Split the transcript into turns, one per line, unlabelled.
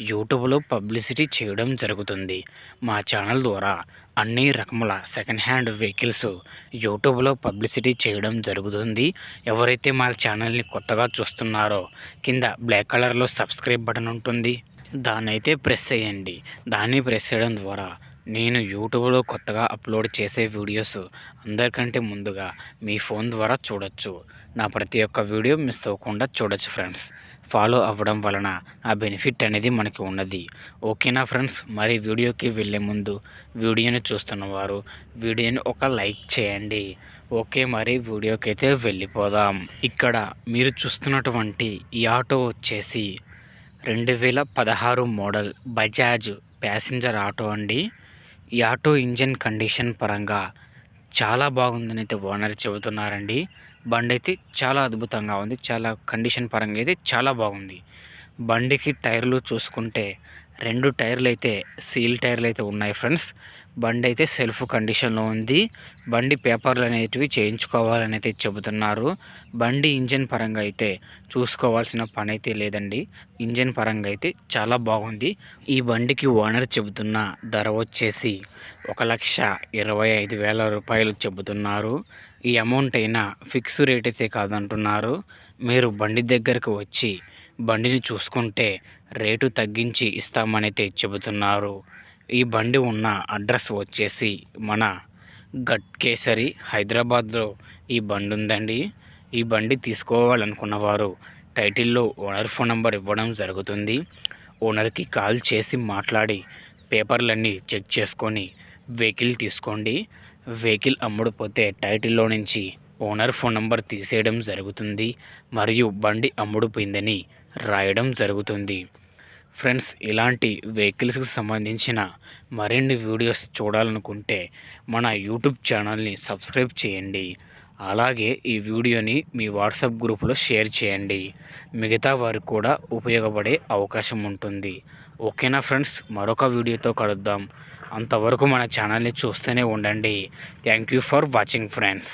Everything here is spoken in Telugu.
యూట్యూబ్లో పబ్లిసిటీ చేయడం జరుగుతుంది. మా ఛానల్ ద్వారా అన్ని రకముల సెకండ్ హ్యాండ్ వెహికల్స్ యూట్యూబ్లో పబ్లిసిటీ చేయడం జరుగుతుంది. ఎవరైతే మా ఛానల్ని కొత్తగా చూస్తున్నారో కింద బ్లాక్ కలర్లో సబ్స్క్రైబ్ బటన్ ఉంటుంది. దాన్ని అయితే ప్రెస్ చేయండి. దాన్ని ప్రెస్ చేయడం ద్వారా నేను యూట్యూబ్లో కొత్తగా అప్లోడ్ చేసే వీడియోస్ అందరికంటే ముందుగా మీ ఫోన్ ద్వారా చూడొచ్చు. నా ప్రతి ఒక్క వీడియో మిస్ అవ్వకుండా చూడొచ్చు ఫ్రెండ్స్. ఫాలో అవ్వడం వలన ఆ బెనిఫిట్ అనేది మనకి ఉన్నది. ఓకేనా ఫ్రెండ్స్? మరి వీడియోకి వెళ్ళే ముందు వీడియోని చూస్తున్నవారు వీడియోని ఒక లైక్ చేయండి. ఓకే మరి వీడియోకి అయితే వెళ్ళిపోదాం. ఇక్కడ మీరు చూస్తున్నటువంటి ఈ ఆటో వచ్చేసి రెండు వేల పదహారు మోడల్ బజాజ్ ప్యాసింజర్ ఆటో అండి. ఈ ఆటో ఇంజన్ కండిషన్ పరంగా చాలా బాగుందని అయితే ఓనర్ చెబుతున్నారండి. బండి అయితే చాలా అద్భుతంగా ఉంది. చాలా కండిషన్ పరంగా అయితే చాలా బాగుంది. బండికి టైర్లు చూసుకుంటే రెండు టైర్లు అయితే సీల్ టైర్లు అయితే ఉన్నాయి ఫ్రెండ్స్. బండి అయితే సెల్ఫ్ కండిషన్లో ఉంది. బండి పేపర్లు అనేటివి చేయించుకోవాలని అయితే చెబుతున్నారు. బండి ఇంజన్ పరంగా అయితే చూసుకోవాల్సిన పని అయితే లేదండి. ఇంజన్ పరంగా అయితే చాలా బాగుంది. ఈ బండికి ఓనర్ చెబుతున్న ధర వచ్చేసి ఒక లక్ష ఇరవై ఐదు వేల రూపాయలు చెబుతున్నారు. ఈ అమౌంట్ అయినా ఫిక్స్ రేట్ అయితే కాదంటున్నారు. మీరు బండి దగ్గరకు వచ్చి బండిని చూసుకుంటే రేటు తగ్గించి ఇస్తామనైతే చెబుతున్నారు. ఈ బండి ఉన్న అడ్రస్ వచ్చేసి మన గట్ కేసరి హైదరాబాద్లో ఈ బండి ఉందండి ఈ బండి తీసుకోవాలనుకున్న వారు టైటిల్లో ఓనర్ ఫోన్ నెంబర్ ఇవ్వడం జరుగుతుంది. ఓనర్కి కాల్ చేసి మాట్లాడి పేపర్లన్నీ చెక్ చేసుకొని వెహికల్ తీసుకోండి. వెహికల్ అమ్ముడుపోతే టైటిల్లో నుంచి ఓనర్ ఫోన్ నంబర్ తీసేయడం జరుగుతుంది మరియు బండి అమ్ముడుపోయిందని రాయడం జరుగుతుంది. ఫ్రెండ్స్ ఇలాంటి వెహికల్స్కి సంబంధించిన మరిన్ని వీడియోస్ చూడాలనుకుంటే మన యూట్యూబ్ ఛానల్ని సబ్స్క్రైబ్ చేయండి. అలాగే ఈ వీడియోని మీ వాట్సాప్ గ్రూపులో షేర్ చేయండి. మిగతా వారికి కూడా ఉపయోగపడే అవకాశం ఉంటుంది. ఓకేనా ఫ్రెండ్స్? మరొక వీడియోతో కలుద్దాం. అంతవరకు మన ఛానల్ని చూస్తూనే ఉండండి. Thank you for watching friends.